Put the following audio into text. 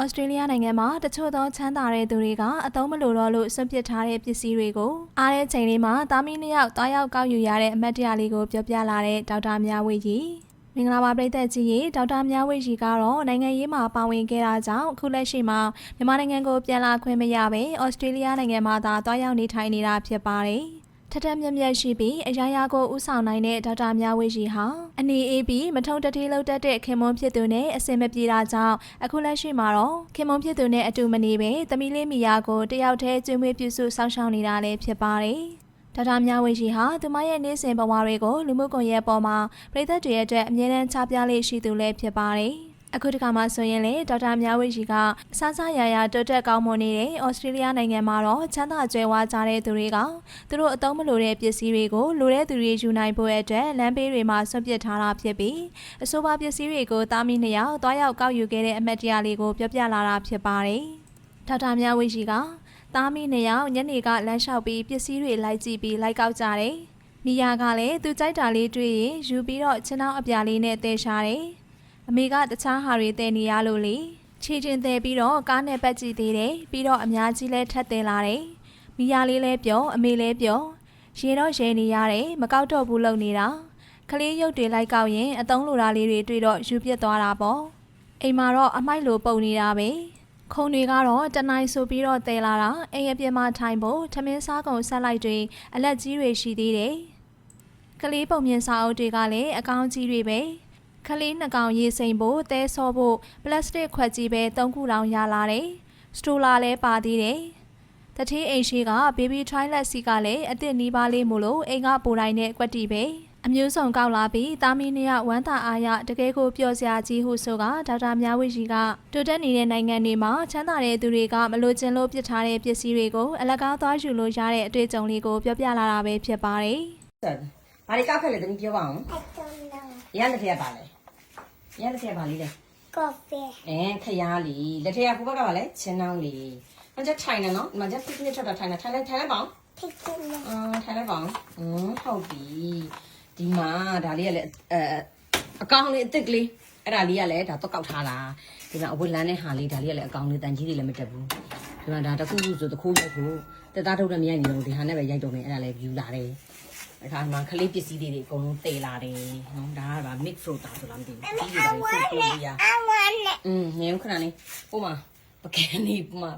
ဩစတြေးလျနိုင်ငံမှာတချို့သောချမ်းသာတဲ့သူတွေကအသုံးမလိုတော့လို့ဆွန့်ပစ်ထားတဲ့ပစ္စည်းတွေကိုအားတဲ့ချိန်လေးမှာသားမီးနှစ်ယောက်တားရောက်ကောက်ယူရတဲ့အမတ်တရလေးကိုပြောပြလာတဲ့ဒေါက်တာမြဝေကြီးမင်္ဂလာပါပြည်သက်ကြီးရေဒေါက်တာမြဝေကြီးကတော့နိုင်ငံရေးမှာပါဝင်ခဲ့တာကြောင့်အခုလက်ရှိမှာမြန်မာနိုင်ငံကိုပြန်လာခွင့်မရဘဲဩစတြေးလျနိုင်ငံမှာသာတွားရောက်နေထိုင်နေတာဖြစ်ပါတယ် ထထမြက်မြက်ရှိပြီးအရာရာကိုဥဆောင်နိုင်တဲ့ဒေါက်တာမြဝေကြီးဟာအနေအေးပြီးမထုံတတိလောက်တတ်တဲ့ခင်မွန်းဖြစ်သူနဲ့အစင်မပြေတာကြောင့်အခုလက်ရှိမှာတော့ခင်မွန်းဖြစ်သူနဲ့အတူမနေပဲသမီးလေးမီယာကိုတယောက်တည်းကျွေးမွေးပြုစုစောင့်ရှောက်နေတာလည်းဖြစ်ပါတယ်ဒေါက်တာမြဝေကြီးဟာသူမရဲ့နေ့စဉ်ဘဝတွေကိုလူမှုကွန်ရက်ပေါ်မှာပြည်သက်တွေရဲ့အတွက်အမြဲတမ်းချပြလေးရှိသူလည်းဖြစ်ပါတယ် အခုတခါမှဆိုရင်လေဒေါက်တာမြဝေကြီးကအစားစားရာရာတိုးတက်ကောင်းမွန်နေတဲ့ဩစတြေးလျနိုင်ငံမှာတော့ချမ်းသာကြွယ်ဝကြတဲ့သူတွေကသူတို့အသုံးမလိုတဲ့ပစ္စည်းတွေကိုလိုတဲ့သူတွေယူနိုင်ဖို့အတွက်လမ်းဘေးတွေမှာဆွန့်ပစ်ထားတာဖြစ်ပြီးအဆိုပါပစ္စည်းတွေကိုတာမီနှစ်ယောက်တွားရောက်ကောက်ယူခဲ့တဲ့အမတ်တရလေးကိုပြောပြလာတာဖြစ်ပါတယ်ဒေါက်တာမြဝေကြီးကတာမီနှစ်ယောက်ညနေကလမ်းလျှောက်ပြီးပစ္စည်းတွေလိုက်ကြည့်ပြီးလိုက်ကောက်ကြတယ်မိယာကလည်းသူကြိုက်တာလေးတွေ့ရင်ယူပြီးတော့ချင်းနောက်အပြာလေးနဲ့တဲရှာတယ် အမေကတခြားဟာတွေတဲနေရလို့လေခြေချင်းတဲပြီးတော့ကားနဲ့ပတ်ကြည့်သေးတယ်ပြီးတော့အများကြီးလဲထပ်တဲလာတယ်မိယာလေးလဲပြောအမေလဲပြောရေတော့ရေနေရတယ်မကောက်တော့ဘူးလုံနေတာကလေးရုပ်တွေလိုက်ကောက်ရင်အတုံးလိုတာလေးတွေတွေ့တော့ယူပြစ်သွားတာပေါ့အိမ်မှာတော့အမိုက်လိုပုံနေတာပဲခုံတွေကတော့တနိုင်ဆိုပြီးတော့တဲလာတာအိမ်အပြင်မှာထိုင်ဖို့ထမင်းစားကုန်ဆက်လိုက်တွေအလက်ကြီးတွေရှိသေးတယ်။ကလေးပုံမြင်စာအုပ်တွေကလည်းအကောင်းကြီးတွေပဲ။ ကလေးနှကောင်ရေစိမ်ဖို့တဲဆော့ဖို့ပလတ်စတစ်ခွက်ကြီးပဲ၃ခုတောင်ရလာတယ်။စတိုလာလည်းပါသေးတယ်။တတိအိမ်ရှိက baby toilet စီကလည်းအစ်စ်နီးပါးလေးမို့လို့အိမ်ကပိုတိုင်းနဲ့ကွက်တီပဲ။အမျိုးစုံကောက်လာပြီးတာမီနှစ်ယောက်ဝမ်းသာအားရတကယ်ကိုပျော်စရာကြီးဟုဆိုကဒေါက်တာမြဝေကြီးကတိုးတက်နေတဲ့နိုင်ငံတွေမှာချမ်းသာတဲ့သူတွေကမလိုချင်လို့ပစ်ထားတဲ့ပစ္စည်းတွေကိုအလကားသွားယူလို့ရတဲ့အတွေ့အကြုံလေးကိုပြောပြလာတာပဲဖြစ်ပါတယ်ဆက်ဘာတွေကောက်ခဲ့လဲတမီးပြောပါအောင် I don't know. ရလက်ထက်ပါလဲ ရလက်ထက်ပါလေးလဲ Coffee. အဲခရားလီလက်ထက်ကကိုဘက်ကပါလဲချင်းနှောင်းလီမကျထိုင်နေနော်ဒီမှာကျဖိဖိထွက်တာထိုင်နေထိုင်လိုက်ထိုင်လိုက်ပါအောင် Picking the အာထိုင်လိုက်ပါအောင်ဟင်းဟုတ်ပြီဒီမှာဒါလေးကလည်းအဲအကောင်လေးအစ်စ်ကလေးအဲ့ဒါလေးကလည်းဒါတော့ကောက်ထားတာဒီမှာအဝတ်လန်းတဲ့ဟာလေးဒါလေးကလည်းအကောင်လေးတန်ကြီးတွေလည်းမတက်ဘူးဒီမှာဒါတစ်ခုခုဆိုတစ်ခုရိုက်ဖို့တက်သားထုတ်တဲ့မရိုက်နေလို့ဒီဟာနဲ့ပဲရိုက်တော့မယ်အဲ့ဒါလည်း view လာတယ် အခါမှာခလေးပစ္စည်းတွေတွေအကုန်လုံးတည်လာတယ်နော်ဒါကဗာ mix fruit ဆိုလားမသိဘူးပြီးပြီပါလေဆိုပြီးရ I want it. อืมငယ်ခဏလေးဟိုမှာပကံနေမှာ